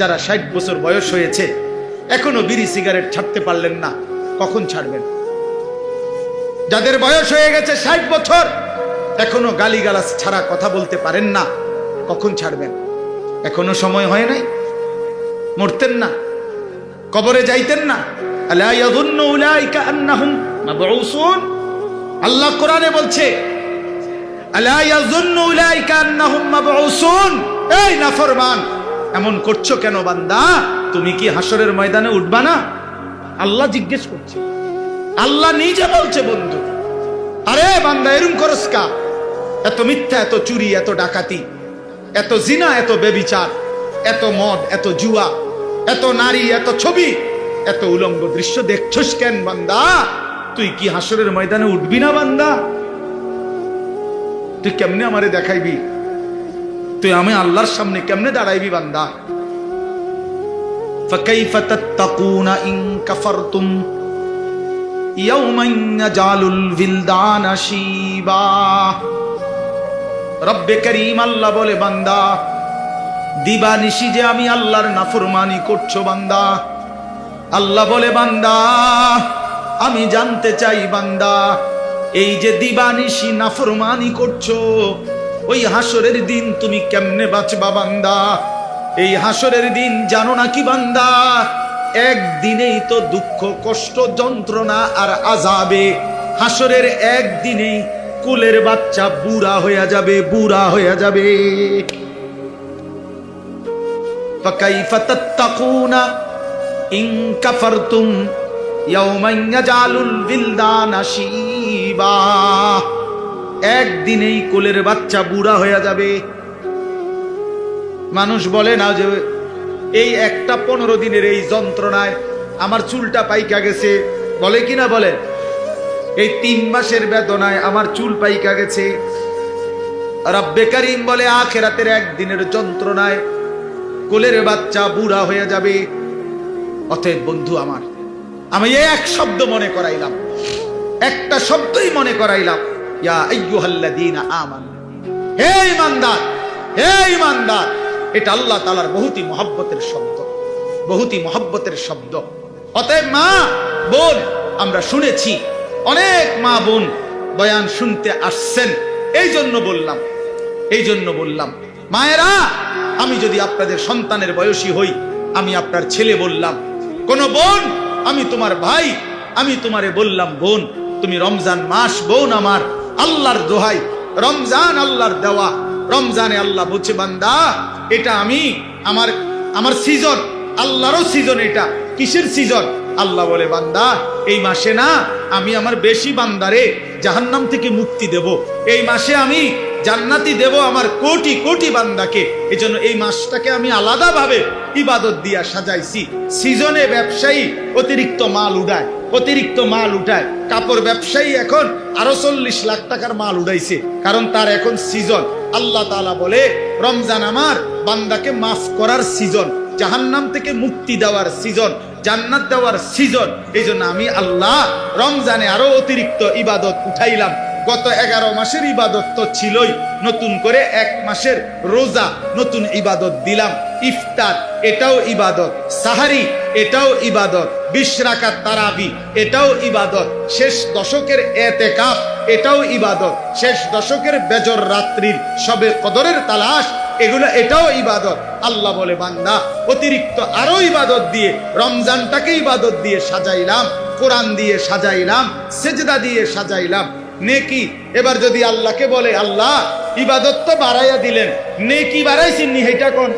যারা ষাট বছর বয়স হয়েছে, এখনও বিড়ি সিগারেট ছাড়তে পারলেন না, কখন ছাড়বেন? যাদের বয়স হয়ে গেছে ষাট বছর, এখনও গালিগালাজ ছাড়া কথা বলতে পারেন না, কখন ছাড়বেন? এখনও সময় হয় নাই? মরতেন না? কবরে যাইতেন না? আল্লাহ কোরআনে বলছে, আলা ইয়াযুন্নু উলাইকা আন্নাহুম মাবউসুন? এই নাফরমান! এমন করছ কেন বান্দা? তুমি কি হাসরের ময়দানে উঠবা না? আল্লাহ জিজ্ঞেস করছে। আল্লাহ নিজে বলছে, বন্ধু, আরে বান্দা, এরম করস কা? এত মিথ্যা, এত চুরি, এত ডাকাতি, এত জিনা, এত বেবিচার, এত মদ, এত জুয়া, এত নারী, এত ছবি, এত উলঙ্গ দৃশ্য দেখছস কেন বান্দা? তুই কি হাসরের ময়দানে উঠবি না বান্দা? তুই কেমনে আমারে দেখাইবি? তুই আমি আল্লাহর সামনে কেমনে দাঁড়াইবি বান্দা فكيف تتقون إن كفرتم يوما يجعل الولدان شيبا রব্বে করিম আল্লাহ বলে বান্দা দিবা নিশি যে আমি আল্লাহর নাফরমানি করছো বান্দা আল্লাহ বলে বান্দা আমি জানতে চাই বান্দা এই যে দিবানিশি নাফরমানি করছো ওই হাসরের দিন তুমি কেমনে বাঁচবা বান্দা এই হাসরের দিন জানো না কি বান্দা একদিনেই তো দুঃখ কষ্ট যন্ত্রণা আর আজাবে হাসরের একদিনেই কুলের বাচ্চা বুড়া হইয়া যাবে বুড়া হইয়া যাবে فكيف تتقون إن كفرتم يوما يجعل الولدان شيبا একদিনেই কোলের বাচ্চা বুড়া হয়ে যাবে। মানুষ বলে না যে, এই একটা পনেরো দিনের এই যন্ত্রণায় আমার চুলটা পাইকা গেছে। বলে কি না বলে? এই তিন মাসের বেদনায় আমার চুল পাইকা গেছে। রব্বে করিম বলে, আখেরাতের একদিনের যন্ত্রণায় কোলের বাচ্চা বুড়া হয়ে যাবে। অতএব বন্ধু আমার, আমি এই এক শব্দ মনে করাইলাম। একটা শব্দই মনে করাইলাম। ইয়া মহব্বতের শব্দ মহব্বতের শব্দ। অতএব মা, বোন, আমরা শুনেছি, অনেক মা বোন বয়ান শুনতে আসছেন এই জন্য বললাম এই জন্য বললাম, মায়েরা, আমি যদি আপনাদের সন্তানের বয়সী হই, আমি আপনার ছেলে বললাম, কোন বোন, আমি তোমার ভাই, আমি তোমারে বললাম, বোন, তুমি রমজান মাস, বোন আমার আল্লাহর দোহাই, রমজান আল্লাহর দেওয়া, রমজানে আল্লাহ বলছে বান্দা, এটা আমি, আমার আমার সিজন আল্লাহরও সিজন এটা, কিসের সিজন আল্লাহ বলে, বান্দা, এই মাসে না, আমি আমার বেশি বান্দারে জাহান্নাম থেকে মুক্তি দেব। এই মাসে আমি জান্নাতি দেব আমার কোটি কোটি বান্দাকে। এই জন্য এই মাসটাকে আমি আলাদাভাবে ইবাদত দিয়া সাজাইছি। সিজনে ব্যবসায়ী অতিরিক্ত মাল উঠায় অতিরিক্ত মাল উঠায়। কাপড় ব্যবসায়ী এখন আরও চল্লিশ লাখ টাকার মাল উঠাইছে কারণ তার এখন সিজন। আল্লাহ তালা বলে, রমজান আমার বান্দাকে মাফ করার সিজন, জাহান্নাম থেকে মুক্তি দেওয়ার সিজন, জান্নাত দেওয়ার সিজন। এই আমি আল্লাহ রমজানে আরও অতিরিক্ত ইবাদত উঠাইলাম। গত এগারো মাসের ইবাদত তো ছিলই। নতুন করে এক মাসের রোজা নতুন ইবাদত দিলাম। ইফতার, এটাও ইবাদত। সাহারি, এটাও ইবাদত। বিশ রাকাত তারাবি, এটাও ইবাদত। শেষ দশকের এতে কাপ এটাও ইবাদত। শেষ দশকের বেজর রাত্রির সবে কদরের তালাশ, এগুলো এটাও ইবাদত। আল্লাহ বলে, বান্দা, অতিরিক্ত আরও ইবাদত দিয়ে রমজানটাকে ইবাদত দিয়ে সাজাইলাম, কোরআন দিয়ে সাজাইলাম, সেজদা দিয়ে সাজাইলাম নেকি? এবার যদি আল্লাহকে বলে, আল্লাহ, ইবাদত তো বাড়াইয়া দিলেন, নেকি বাড়াইছেন নি হেটা কোন?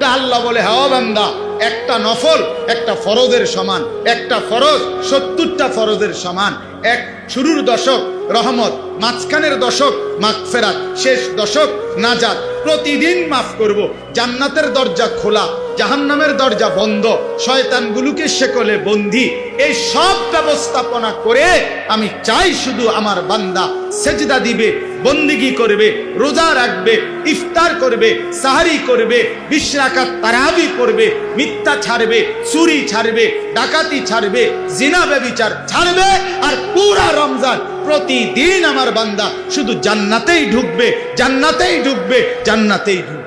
তা আল্লাহ বলে হাওয়া বান্দা, একটা নফল একটা ফরজের সমান, একটা ফরজ সত্তরটা ফরজের সমান, এক শুরুর দশক রহমত, মাঝখানের দশক মাগফেরাত, শেষ দশক নাজাত প্রতিদিন মাফ করব। জান্নাতের দরজা খোলা, জাহান্নামের দরজা বন্ধ, শয়তানগুলোকে শেকলে বন্দি। এই সব ব্যবস্থাপনা করে আমি চাই শুধু আমার বান্দা সেজদা দিবে, বন্দিগি করবে, রোজা রাখবে, ইফতার করবে, সাহারি করবে বিশ্রাকাত তারাবি করবে মিথ্যা ছাড়বে, চুরি ছাড়বে, ডাকাতি ছাড়বে, জিনা ব্যবিচার ছাড়বে আর পুরা রমজান প্রতিদিন আমার বান্দা শুধু জান্নাতেই ঢুকবে জান্নাতেই ঢুকবে জান্নাতেই ঢুকবে।